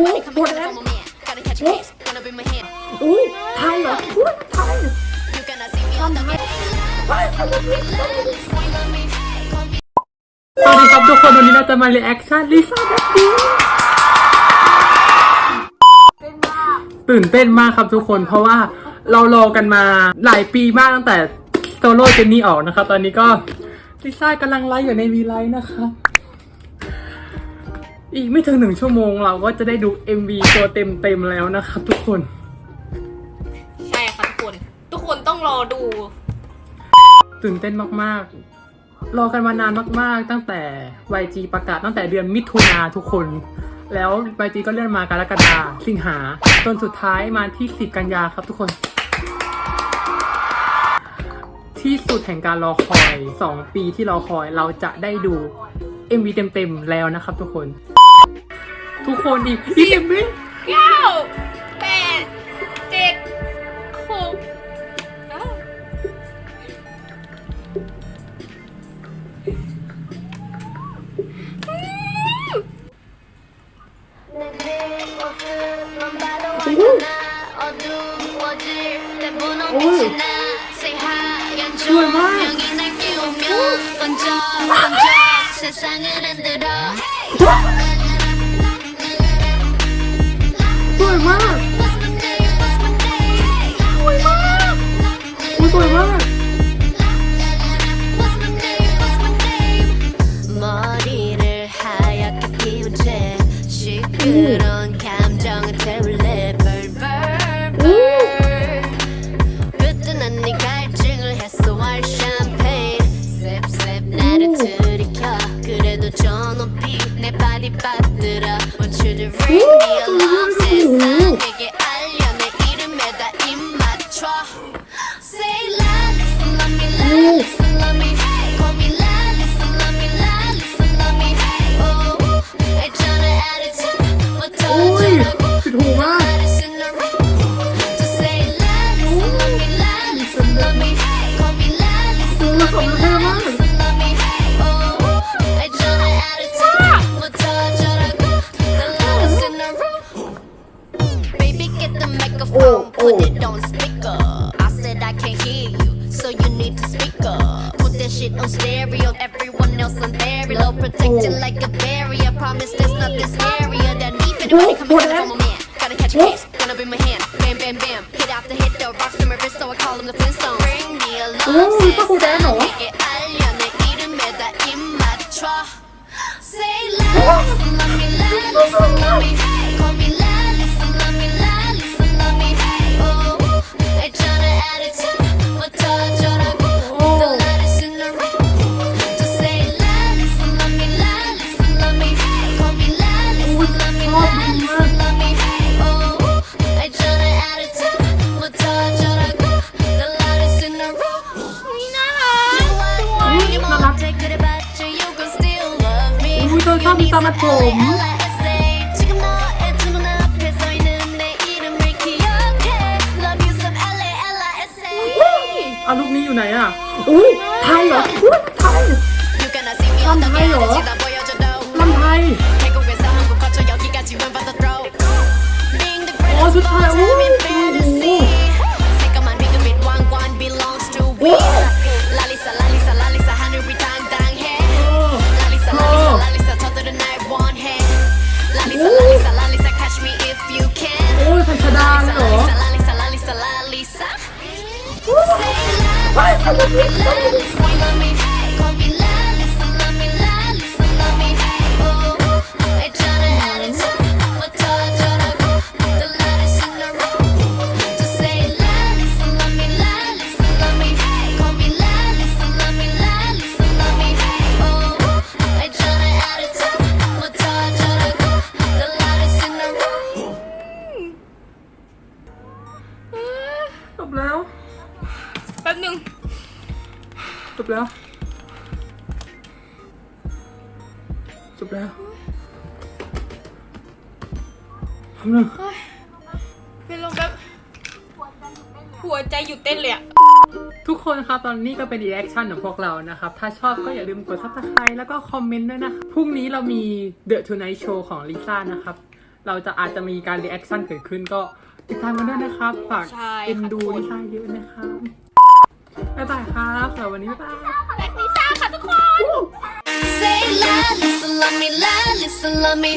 Anybody coming in from a man, gotta catch a case, gonna be my hand. อุ้ยไทยเหรออุ้ยไทย You gonna see me on the game. สวัสดีครับทุกคนวันนี้เราจะมาเรีแอคชั่นลิซ่าแบ็คพิงตื่นเต้นมากครับทุกคน เพราะว่าเรารอกันมาหลายปีมากตั้งแต่โซโล่เจนนี่ออกนะครับตอนนี้ก็ลิซ่ากำลังไลฟ์อยู่ในวีไลฟ์นะครับ อีกไม่ถึงหนึ่งชั่วโมงเราก็จะได้ดู MV ตัวเต็มๆแล้วนะครับทุกคน ใช่ค่ะทุกคน ทุกคนต้องรอดู ตื่นเต้นมากๆ รอกันมานานมากๆ ตั้งแต่ YG ประกาศตั้งแต่เดือนมิถุนาทุกคน แล้ว YG ก็เลื่อนมากรกฎาสิงหาจนสุดท้ายมาที่ 10 กันยาครับทุกคน ที่สุดแห่งการรอคอย 2 ปีที่รอคอยเราจะได้ดู MV เต็มๆแล้วนะครับทุกคน ทุกคนอีกอีก MV เก้าแปดเจ็ดหกเก้าสวยมาก 번쩍 번쩍 세상을 흔들어 สวยมาก What's my name What's my name อุ๊ยสวยมาก What's my name What's my name 머리를 하얗게 피운 채 시끄러운 감정을 태울래 Burn burn burn 그때 난네 갈증을 해소할 샴페인 Sip sip 나를 들이켜 그래도 저 높이 내 발이 빠뜨려 Want you to ring me along 세상 you, so you need to speak up. Put that shit on stereo, everyone else on very low, protected like a barrier. Promise there's nothing scarier than me. If anybody coming in from a man, gotta catch a case, gonna be my hand. Bam, bam, bam. Hit after hit, the rocks in my wrist, so I call them the Flintstones. Bring me along, 오, 이거 보자, 너. 세상에게 알려 내 이름에다 입 맞춰. Say la, listen, love me, la, listen, love me. Call me คนชอบดูตอนมาผมเอารูปนี้อยู่ไหนอะอู้ไทยเหรออู้ไทยลำไทยเหรอลำไทยโอ้ชุดท้ายอู้โอ้ จบแล้วแป๊บหนึง จบแล้วจบแล้วทำหนึ่งเป็นลมแป๊บหัวใจหยุดเต้นเลยอะทุกคนครับตอนนี้ก็เป็นรีแอคชั่นของพวกเรานะครับ ถ้าชอบก็อย่าลืมกดซับสไครต์แล้วก็คอมเมนต์ด้วยนะครับพรุ่งนี้เรามี The Tonight Show ของลิซ่านะครับ เราจะอาจจะมีการรีแอคชั่นเกิดขึ้นก็ติดตามกันด้วยนะครับ ฝากใช่ค่ะเอ็นดูทุกคนนิชาเยอะนะครับ บายครับสำหรับวันนี้บ๊ายบาย แบ็คลิซ่าค่ะทุกคน Say la, listen, love me, la, listen, love me.